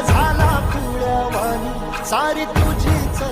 झाला पिळ्यावानी सारी तुझीच